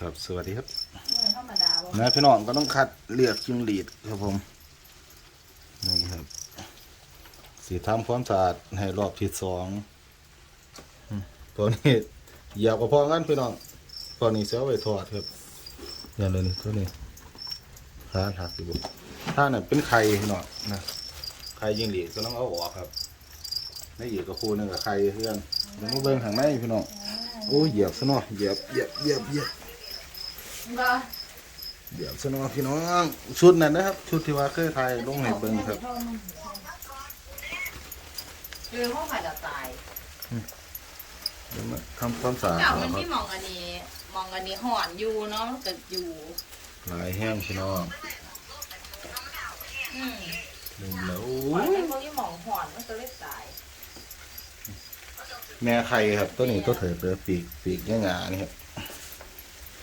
ครับสวัสดีครับเหมือนธรรมดาบ่นะพี่น้องก็ต้องคัดเลือกจิ้งหรีดครับผมนี่ครับสีทำความสะอาดให้รอบที่สองอืมตัวนี้เหยียบก็พองั้นพี่น้องตัวนี้เสียไว้ทอดครับอย่างเลยนี่ตัวนี้ทานหักอยู่บุถ้าเนี่ยเป็นไข่พี่น้องนะไข่จิ้งหรีดก็ต้องเอาออกครับในอีกก็คู่หนึงกับไข่เพื่อนเดี๋ยวมาเบิ่งข้างในพี่น้องโอ้ยเหยียบซะเนาะเหยียบเหยียบเหยียบเหยียบ บ่เดี๋ยวสนอพี่น้องชุดนั้นนะครับ ชุดที่ว่าเคยถ่ายลงให้เบิ่งครับคือห้องผ่าจะตายเดี๋ยวมาทำความสะอาดเจ้าก่มัอนนคที่รับมองอันนี้มองอันนี้ห่อนอยู่เนาะมันก็อยู่หลายแห้งพี่น้องอืมลืมแล้วห่อนไอ้พวกที่มองห่อนมันก็เลยตายแม่ไข่ครับตัวนี้ตัวเถิดเปลือปีกปีกแง่งานี่ครับ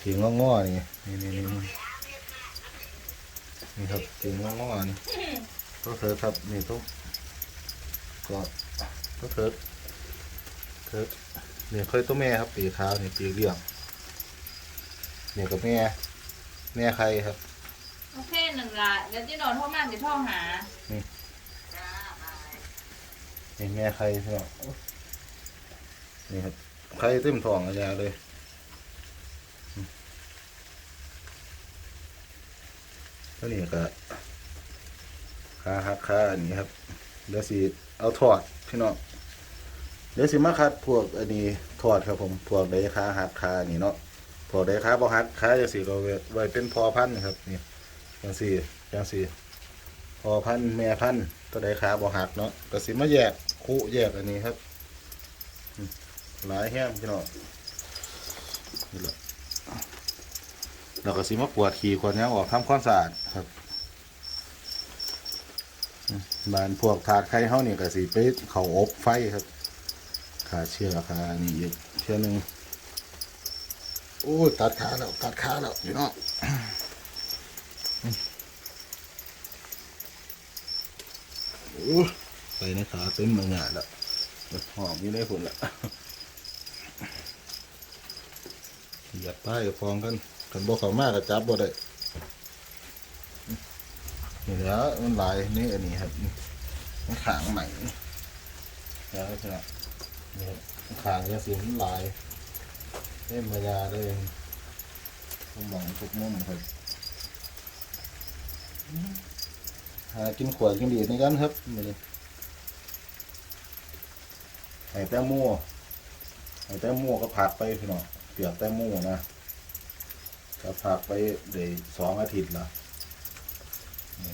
ปีกงอๆนี่นี่นี่นี่นี่ครับปีกงอๆนี่ตัวเถิดครับนี่ตัวก็ตัวเถิดเถิดเนี่ยเคยตัวแม่ครับปีกขาวนี่ปีกเหลี่ยมเนี่ยกับแม่แม่ไข่ครับโอเคหนึ่งละเดี๋ยวที่นอนโทรมาจะโทรหานี่แม่ไข่พี่น้องนี่ครับไข่เต็มท้องอาญาเลยอืม แล้วนี่ก็ขาหักขาอันนี้ครับเดี๋ยวสิเอาถอดพี่น้องเดี๋ยวสิมาคัดพวกอันนี้ถอดครับผมพวกใดขาหักขาอันนี้เนาะพวกใดขาบ่หักขาจะสิเราไว้เป็นพอพันธุ์ครับนี่จังสี่จังสี่พอพันแม่พันตัวใดขาบ่หักเนาะก็สิมาแยกคู่แยกอันนี้ครับหลายแห้งพี่น้องนี่แหละ เราก็สิมาปวดขี่คนนี้ออกทำความสะอาดครับอืมบานพวกถาดไข่เฮานี่ก็สิไปเขาอบไฟครับขาเชือขานี่เชือหนึ่งโอ้ยตัดขาแล้วตัดขาแล้วพี่น้องโอ้ไปในขาเต็มมืองานแล้วหอมอยู่ได้ผลละหยัดป้ายฟองกัน กันบอกเขามากกับจับบ่ได้นี่แล้วมันหลายนี่อันนี้ครับมันขางใหม่แล้วใช่ไหมนี่ครับขางยาสีมันหลายเต็มมายาเลยผมมองทุกมุมครับหากินขวดกินดีดในกันครับมื้อนี้ไห้แต้มโม่วไห้แต้มโม่วก็ผักไปพี่น้องเปียกแต้มโม่วนะ ก็ผักไปได้สองอาทิตย์ละนี่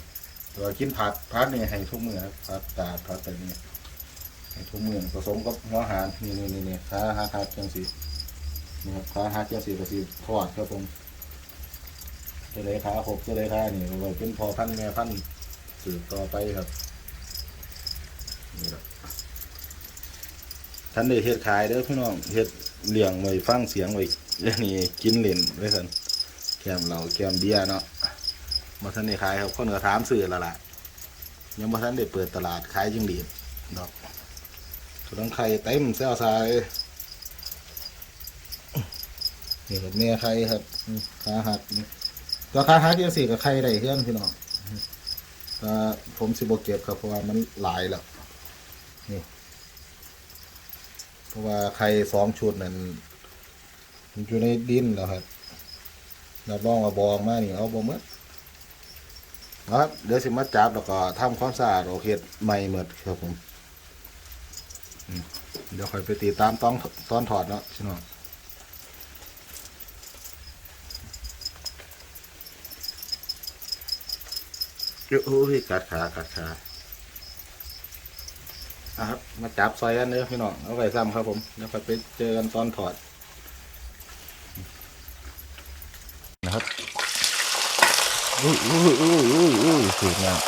ตัวกินผักผักนี่ให้ทุกมือครับผักกาดผักอะไรนี่ให้ทุกมือผสมกับหัวอาหารนี่นี่นี่นี่ขาหักหักจังสีนี่ครับขาหักจังสีก็สีทอดครับผมจะได้ขาหกจะได้ขานี่ก็ไว้เป็นพอพันแม่พันสืบต่อไปครับนี่แหละท่านได้เฮ็ดขายเด้อพี่น้องเฮ็ดเลี้ยงไว้ฟังเสียงไว้เรื่องนี้กินเล่นไว้ซั่น แกมเหล้าแกมเบียร์เนาะบ่ทันได้ขายครับคนก็ถามซื้อแล้วล่ะยังบ่ทันได้เปิดตลาดขายจิงหรีดดอกต้องไข่เต็มแซวซายนี่ครับแม่ไข่ครับขาหักตัวขาหักจังซี่ก็ไข่ได้เฮือนพี่น้องผมสิบเก็บครับเพราะว่ามันหลายแล้วนี่เพราะว่าใครสองชุดนั้นมันอยู่ในดินแล้วครับ รับรองว่าบองมานี่เอาบ่หมดครับเดี๋ยวสิมาจับแล้วก็ทำความสะอาดโอเคใหม่หมดครับผมเดี๋ยวคอยไปติดตามตอนตอนถอดเนาะพี่น้องโอ้ยกัดขากัดขาอะครับ มาจับซอยกันเด้อพี่น้องเอาไปซ้ำครับผม แล้วคอยไปเจอกันตอนถอด นะ ครับอุ้ยอุ้ยอุ้ยอุ้ยอุ้ยสวยงาม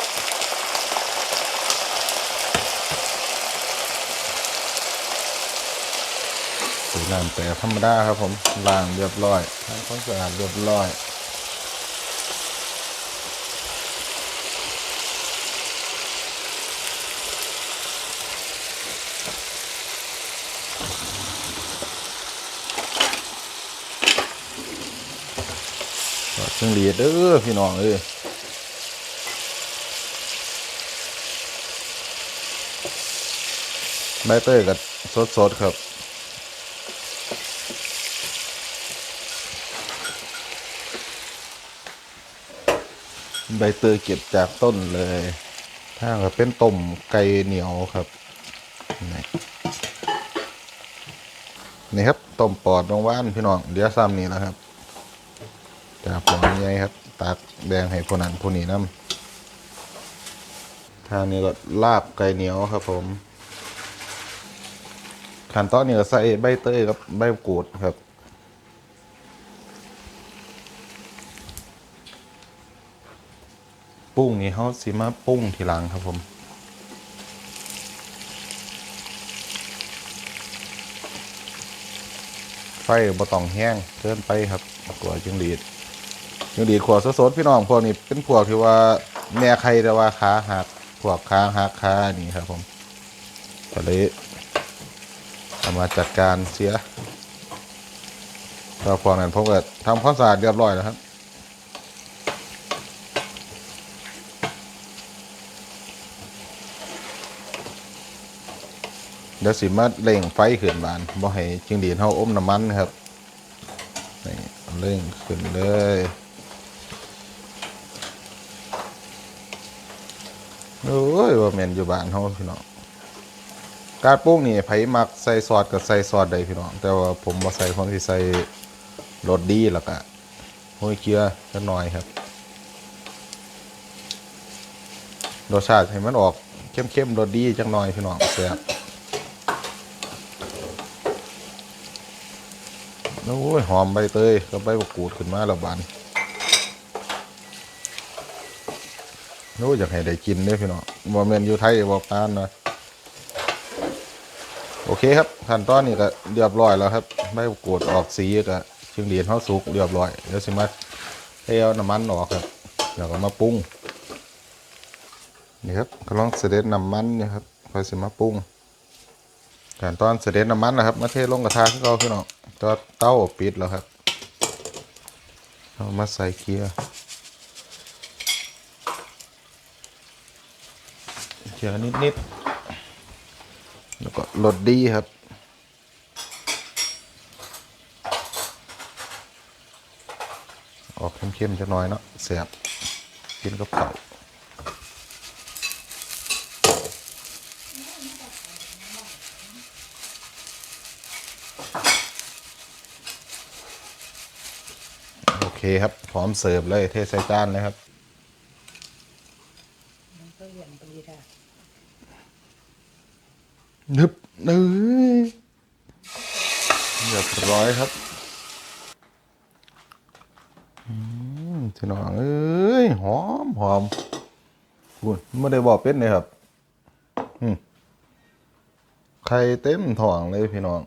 สวยงามแต่ธรรมดาครับผมล้างเรียบร้อยทำความสะอาดเรียบร้อย เครื่องดีดเด้อพี่น้องเอ้ยใบเตยกับสดๆครับใบเตยเก็บจากต้นเลยถ้าก็เป็นต้มไก่เหนียวครับ นี่นครับต้มปอดน้องว่านพี่น้อง เดี๋ยวซ้ำนี่แล้วครับ จากปอดใหญ่ครับ ตักแดงให้พนันพนี้น้ำทางนี้ก็ลาบไก่เหนียวครับผมขั้นตอนนี้ก็ใส่ใบเตยกับใบกูดครับปุ้งนี่เขาสิมาปุ้งทีหลังครับผม ไฟบ่ต้องแห้งเกินไปครับกลัวจึงดีด จึงดีดขวดสดๆพี่น้องพวกนี้เป็นพวกที่ว่าแม่ใครแต่ว่าขาหักพวกขาหักขานี่ครับ ผมก็เลยเอามาจัดการเสียแล้วพวกนั้นผมก็ทำความสะอาดเรียบร้อยแล้วครับเดี๋ยวสิมาเร่งไฟขึ้นบานบ่ให้จิงดีดเฮาอมน้ำมันครับนี่เร่งขึ้นเลย โอ้ยว่าแม่นอยู่บ้านเฮาพี่น้องการปรุงนี่ไผมักใส่ซอสก็ใส่ซอสได้พี่น้องแต่ว่าผมบ่ใส่ผมสิใส่รสดีแล้วก็ห้อยเกลือจักหน่อยครับรสชาติให้มันออกเข้มๆรสดีจักหน่อยพี่น้องแซ่บโอ้ยหอมใบเตยกับใบมะกรูดขึ้นมาแล้วบาน โอ้ยอยากให้ได้กินเด้อพี่น้องบ่แม่นอยู่ไทยบ่ปานนะโอเคครับขั้นตอนนี้ก็เรียบร้อยแล้วครับใบมะกดออกสีก็จึงเดียนเฮาสุกเรียบร้อยเดี๋ยวสิมาเทเอาน้ำมันออกครับแล้วก็มาปรุงนี่ครับกำลังเสด็จน้ำมันนี่ครับค่อยสิมาปรุงขั้นตอนเสด็จน้ำมันนะครับ มาเทลงกระทะให้เราพี่น้องจอดเต้าปิดแล้วครับเอามาใส่เกียร์ เกียร์นิดๆแล้วก็รสดีครับ ออกเข้มๆจะน้อยเนาะเสียบกินกับเข้าโอเคครับ พร้อมเสิร์ฟเลย เทใส่จานเลยครับ ก็เหยียบดีค่ะ นึบนึเรียบร้อยครับอืมพี่น้องเอ้ยหอมหอมบุญไม่ได้บอกเป็ดเลยครับอืมไข่เต็มถ่องเลยพี่น้อง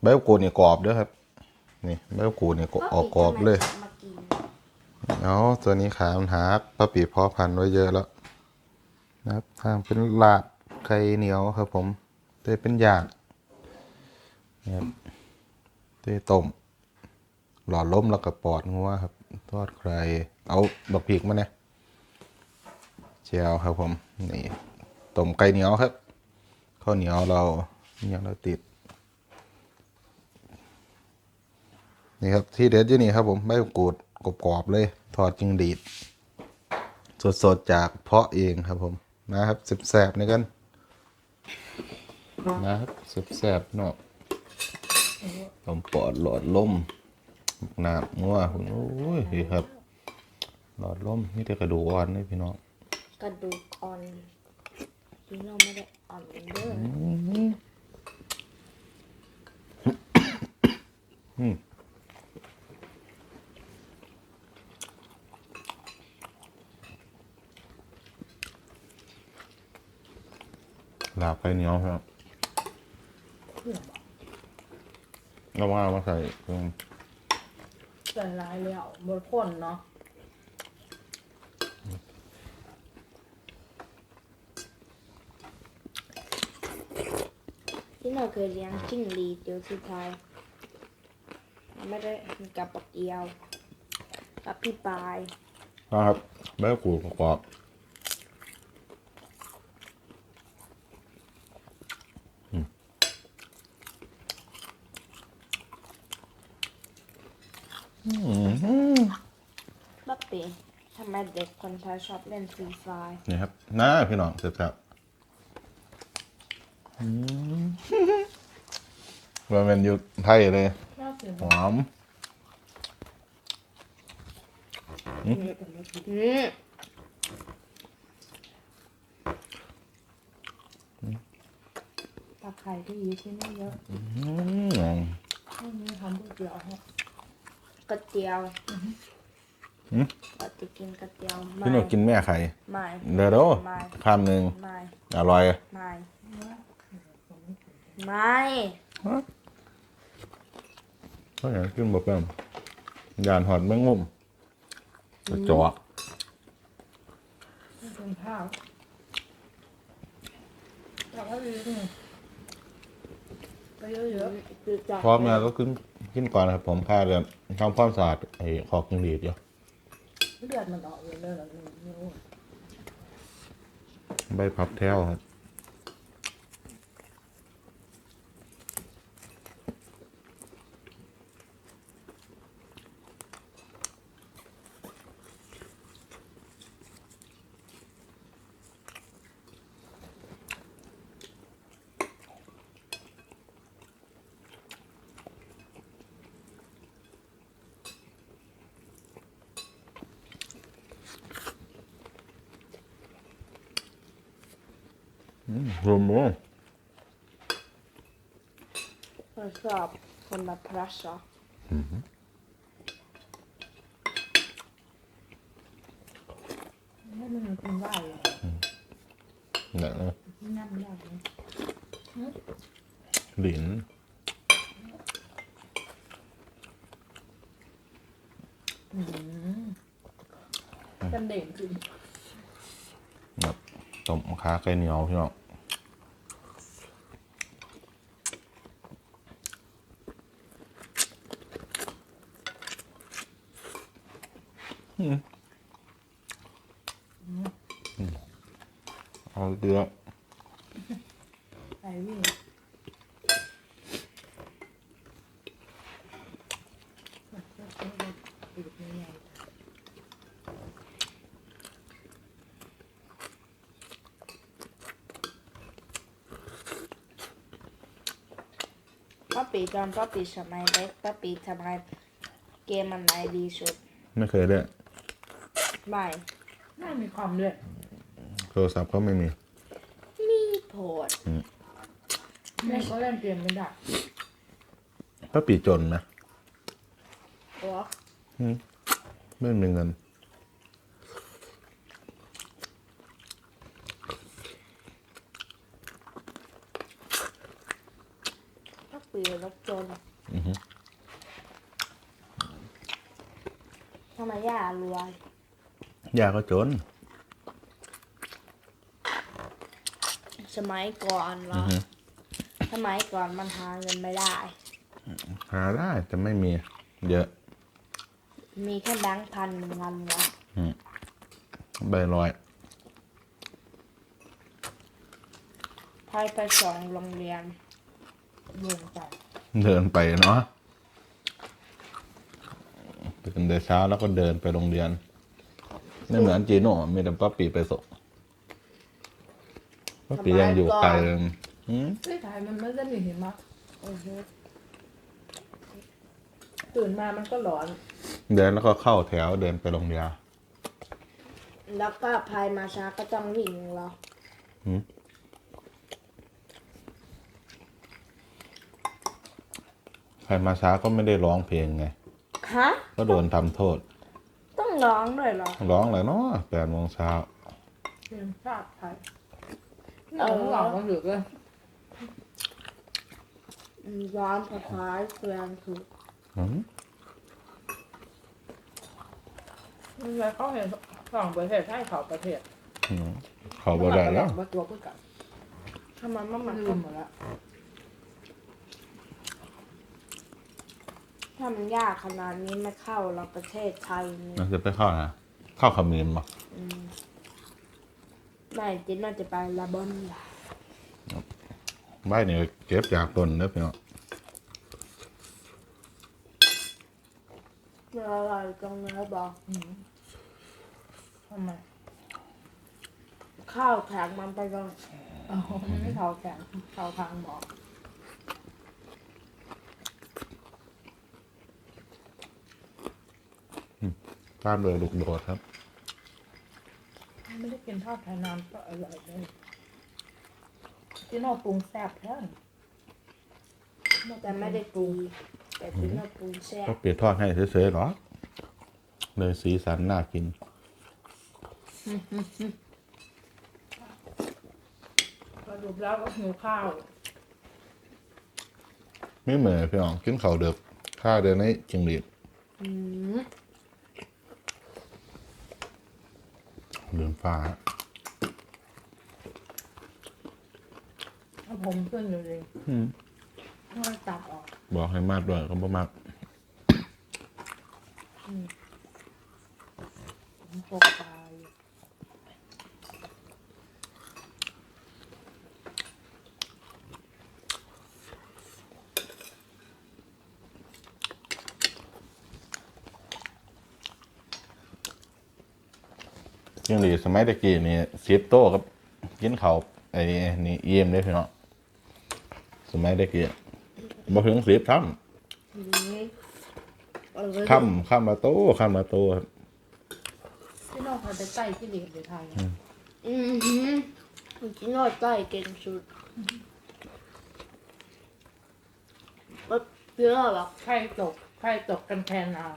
ใบมะกรูดนี่กรอบเด้วยครับ นี่ใบมะกรูดนี่ก็ออกกรอบเลยมากินเอาตัวนี้ขามันหักปลาปีเพอพันธุ์ไว้เยอะแล้ว นะครับทางเป็นลาบไข่เหนียวครับผมเตยเป็นหยางนะครับเตต้มหล่อล้มแล้วก็ปอดงัวครับ ทอดใครเอาดอกพีกมาเนี่ยเจียวครับผมนี่ต้มไก่เหนียวครับข้าวเหนียวเรายังเราติดนี่ครับที่เด็ดอยู่นี่ครับผมใบมะกรูดกรอบๆเลย ทอดจิงดีด สดๆจากเพาะเองครับผม นะครับสิบแสบนี่กันนะครับสิบแสบเนาะลมปอดหลอดลมหนาบงัวคุณโอ้ยครับหลอดลมนี่แต่กระดูกอ่อนนี่พี่น้องกระดูกอ่อนพี่เราไม่ได้อ่อนเด้อ ลาบไปเหนียวครับเราว่ามาใส่เครื่องเกินร้ายแล้วหมดคนเนาะที่เราเคยเลี้ยงจิ้งหรีดอยู่ที่ไทยไม่ได้กินกับปักเอียว กับพี่ปายนะครับใบกูดกรอบอืมอืม บัปปี้ทำไมเด็กคนไทยชอบเล่นฟรีไฟร์นี่ครับน้าพี่น้องเสร็จๆอืมว่าเป็นอยู่ไทยเลยชอบเสียงหอมอืมปลาไข่ที่อยู่ที่นี่เยอะอืมไม่มีทำก๋วยเตี๋ยวให้กระเจียว หืมปฏิกินกระเจียวไม่พี่หนูกินแม่ไข่ไม่เดี๋ยวเดี๋ยวไม่คำหนึ่งไม่อร่อยไม่ไม่ก็อย่างกินแบบเป็นยานหอดแมงมุมกระจอกไม่เป็นข้าวแต่ว่าดีนี่ไปเยอะคือจะพร้อมแล้วก็ขึ้นกินก่อนนะครับผมพาเดินทำความสะอาดไอ้ขอบกิงหรีดอยู่ๆ เลือดมันออกอยู่เลยเหรอไม่รู้ใบพับแถวครับ อืมรวมมั้งเราชอบคนละพรัชอะให้มันกินได้เลยเนี่ยนะน้ำยากเลยหลินกันเด่นจริงแบบต้มขาไก่เหนียวพี่น้องอืมอืม เอาเดือไปวิ่งป้าปีตอนป้าปีสมัยเด็กป้าปีทำไมเกมมันไหนดีสุด ไม่เคยเล่นไม่ไม่มีความด้วย โทรศัพท์ก็ไม่มีมีโพดแม่ก็เล่นเกมไม่ได้ป้าปีจนนะโอ้ไม่มีเงินป้าปีรบจนอือฮึ ทำไมย่ารวย ยาก็จน สมัยก่อนเหรอืออฮึสมัยก่อนมันหาเงินไม่ได้ หาได้แต่ไม่มี เยอะ มีแค่แบงค์พันเงินเหรอใบลอยพายไปสองโรงเรียนลงไปเดินไปเนาะตื่นแต่เช้าแล้วก็เดินไปโรงเรียน ไม่เหมือนจีโน่มีแต่ป้าปีไปส่ง ป้าปียังอยู่ไกลเลยอืมที่ไทยมันไม่ได้มีหิมะอือฮึตื่นมามันก็ร้อน เดินแล้วก็เข้าแถวเดินไปโรงเรียนแล้วก็พายมาช้าก็ต้องวิ่งเหรอใครมาช้าก็ไม่ได้ร้องเพลงไง ฮะ ก็โดนทำโทษ ต้องร้องด้วยเหรอ ร้องเลยเนาะแปดโมงเช้าเกมชาติไทย นี่ของหลังมันอยู่เลยอืมร้องภาษาเสียงถูกอืมมันเลยเขาเห็นสองประเทศให้เขาประเทศอืมเขาบอกได้แล้วว่าตัวก็กลับทำไมมันมัมันนลืมหมดแล้วทถ้ามันยากขนาดนี้ไม่เข้าเราประเทศไทยนี่มันจะไปเข้านะเข้าคำมีนบ่อืม ไม่จินน่าจะไปลาบอนล่ะใบนี่เก็บจากต้นเด้อพี่น้องเมื่ออร่อยตรงนี้บอกอืมทำไมข้าวแข็งมันไปลองเอาไม่เท่าแข็งเท่าทางบอกตามด้วยลูกโดดครับ ไม่ได้กินทอดไทยนานก็อร่อยเลยที่นอกปรุงแซ่บแท้แต่ไม่ได้ปรุงแต่จินน่าปรุงแซ่บก็เปลี่ยนทอดให้เฉยๆหรอ เลยสีสันน่ากินสรุปแล้วก็หิวข้าว ไม่เหมือนพี่น้องกินข้าวเดือบข้าวเดือนนี้จิงหรีด อืมเดือนฟ้าถ้าผมขึ้นอยู่เลยอืมต้องตัดออกบอกให้มากด้วยก็บ่มากผมตกตาย จิงหรีดสมัยตะกี้นี่สิบโต๊ะกับกินข้าวไอ้นี่เยี่ยมเลยพี่น้องสมัยตะกี้บ่ถึงสิบทอืมเออำค่ำค่ำละโต๊ะค่ำละโต๊ะครับที่นอกเคยไปใต้ที่เหลียดอยู่ไทยอืมหืมจินน่าใกล้เก่งสุดปั๊บเพื่อแบบใครตกใครตกกันแทนเอา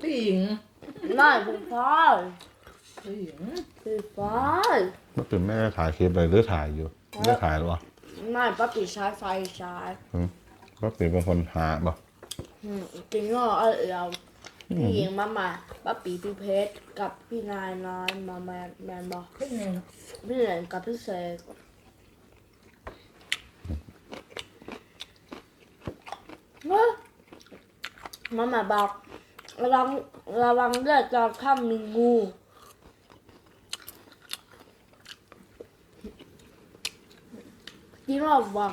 พี่หญิงน่าเป็นฟ้า พี่หญิงเป็นฟ้าเมื่อคืนแม่ได้ถ่ายคลิปเลยหรือถ่ายอยู่ไม่ได้ถ่ายหรอวะไม่ป้าปีใช้ไฟใช้ก็เป็นเป็นคนหาบ่ อืมจริงก็เอาเราพี่หญิงมามาป้าปีพี่เพชรกับพี่นายน้อยมาแมนแมนบอกพี่หนึ่งพี่เหลนกับพี่เสกเฮ้ยมามาบอกระวังระวังด้วยตอนข้ามมีงู ที่เราบอก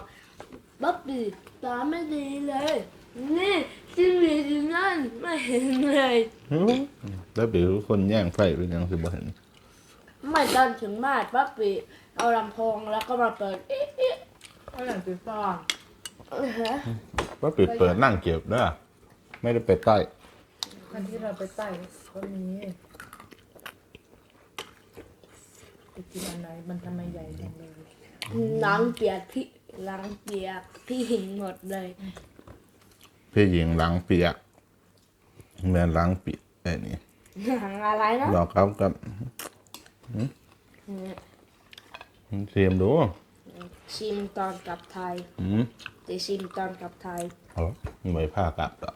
บ๊อบบี้ตาไม่ดีเลย นี่จิ้งหรีดอยู่นั่นไม่เห็นเลยแล้วเดี๋ยวคนแย่งไฟเป็นยังสิบ่เห็นไม่ตอนถึงบ้านบ๊อบบี้เอาลำโพงแล้วก็มาเปิดอี๊ะอี๊ะก็อย่างที่ซ่อนเออฮะว่าปิดเปิดนั่งเก็บเด้อไม่ได้ไปใต้อันที่เราไปใต้ก็มีไปกินอันไหนมันทำไมใหญ่จังเลย ล้างเปียกพี่ล้างเปียกพี่หิงหมดเลย พี่หญิงล้างเปียกแม่ล้างปีกไอ้นี่หางอะไรนะลองครับกับเสียมดูชิมตอนกลับไทยอืมแต่ชิมตอนกลับไทยเอาไม่ผ้ากลับต่อ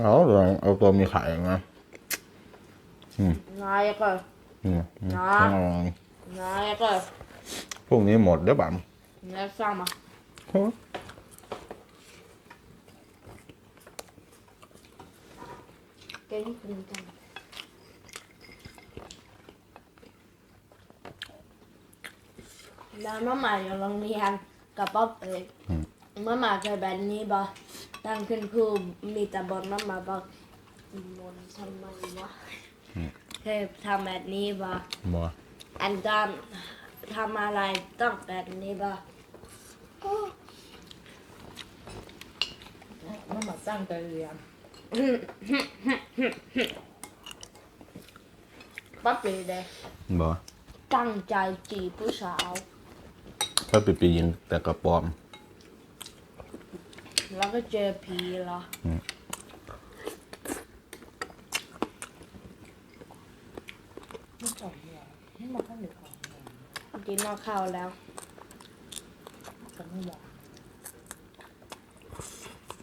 เอาลองเอาตัวมีไข่มานายก็อืมนะต้องลองนายก็พรุ่งนี้หมดเด้อบัมนายซ้ำอะเก่งจริงจังแล้วมาใหม่อยู่โรงเรียนกับป๊อปเอกมาหมาเคยแบบนี้บ่ ตั้งขึ้นครูมีแต่บนมาหมาบอกมนทำไมวะเคยทำแบบนี้บ่ บ่อันตอนทำอะไรต้องแบบนี้บ่มันมาตั้งใจเรียนป๊อปปี้เลยบ่ตั้งใจจีบผู้สาว ถ้าไปปียิงแต่กระปอม แล้วก็เจอผีเหรอไม่จบเลยนี่มันก็หนึกของเลยกินนอกข้าวแล้วจะไม่บอก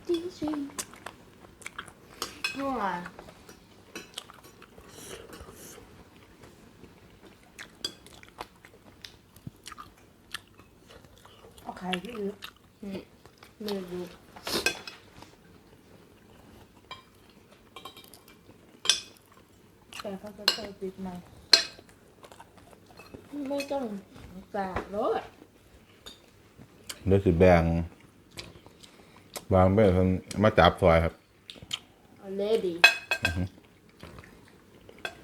จริงจริงอร่อยเอาไข่พี่อื้อไม่รู้ แต่เขาจะใส่ติดมาไม่ต้องแปลกรถเดี๋ยวสิแบ่งวางไปคนมาจับซอยครับ เลดี้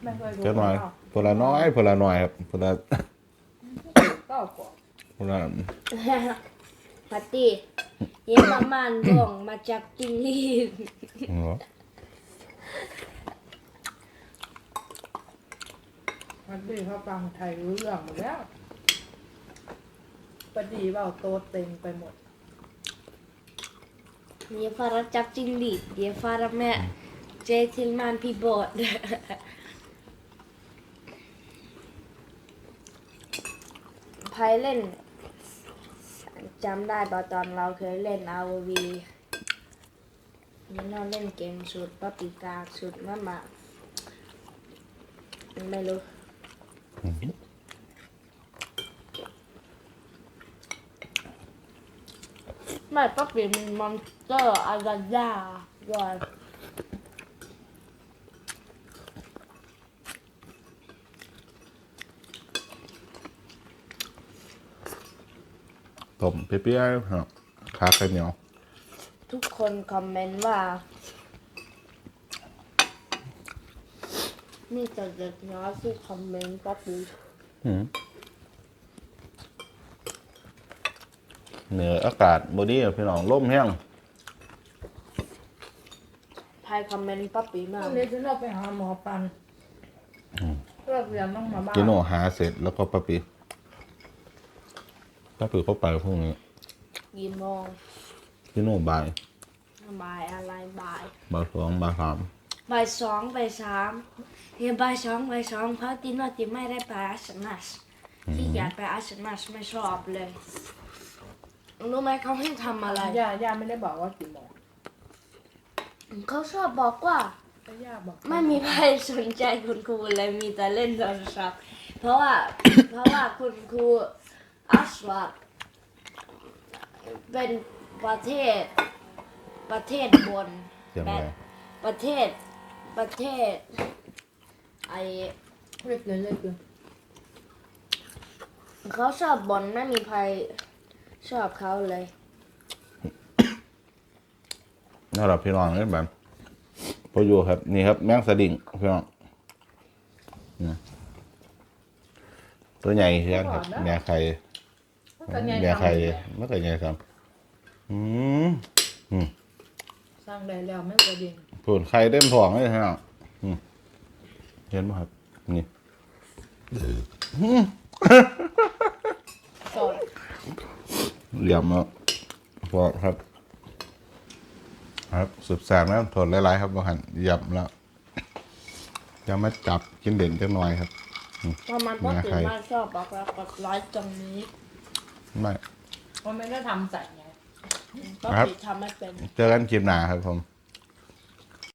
ไม่เคยรู้เจ้าหน่อยเปล่าพละน้อยพละน้อยครับพละเก้ากว่าพละพัตตี้เย็นประมาณบ่องมาจากจิงลีด หัว มันดีเขาฟังไทยรู้เรื่องหมดแล้วปดีเปล่าโตเต็งไปหมดเยฟาราจับจิงลีดเยฟาราแม่เจทิลแมนพีบอด ไพเล่นจำได้ป่ะตอนเราเคยเล่น ROV นี่เราเล่นเกมสุดปปิกาสุดมามาไม่รู้ ไม่ป้าปีมีมอนสเตอร์อาราดาด้วยต้มเปรี้ยวๆครับขาไข่เหนียว ทุกคนคอมเมนต์ว่า มีแต่เด็กน้อยที่คอมเมนต์ป้าปีอืมเหนืออากาศบดีอะพี่น้องลมแห้งใครคอมเมนต์ป้าปีมาวักนนี้ฉันเราไปหาหมอปันเลิกเรียนต้องมาบ้านกิโนหาเสร็จแล้วก็ปะปีปะปีเข้าไปพรุ่งนี้กี่โมงกิโนบ่ายบ่ายอะไรบ่ายบ่ายสองบ่ายสามบ่ายสองบ่ายสาม เฮียบ่ายสองบ่ายสองเพราะตินว่าติไม่ได้ไปอาสนัสที่อยากไปอาสนัสไม่ชอบเลยรู้ไหมเขาให้ทำอะไรย่าย่าไม่ได้บอกว่ากี่โมงเขาชอบบอกว่าแต่ย่าบอกไม่มีใครสนใจคุณครูเลยมีแต่เล่นโทรศัพท์เพราะว่า เพราะว่าคุณครูอัสวาเป็นประเทศประเทศบนเสียงแบอะไรบประเทศประเทศ ไอเรียกเลยเรียกเลยเขาชอบบอลไม่มีใครชอบเขาเลย น่ารักพี่น้องนี่แบบพออยู่ครับ นี่ครับ แมงสดิ้งพี่น้องนี่ตัวใหญ่เชียวครับแม่ไข่มันก็ไงแม่ทำไข่เลยไม่เคยใหญ่ซ้ำอืมอืมสร้างได้แล้วไม่กระดิ่งผลไข่เต็มท้องเลยฮะอืมเห็นไหมครับ นี่สดเหลี่ยมแล้วพอครับ ครับสุดแสบแล้วทนหลายๆครับบางหันเหยียบแล้วยังไม่จับกินเด่นจังหน่อยครับเพราะมันพ่อแม่ตื่ใครนมาชอบบอกแล้วกดไลค์ตรงนี้ไม่มันไม่ได้ทำใส่ไงก็ครับติทำไม่เป็น เจอกันคลิปหน้าครับผม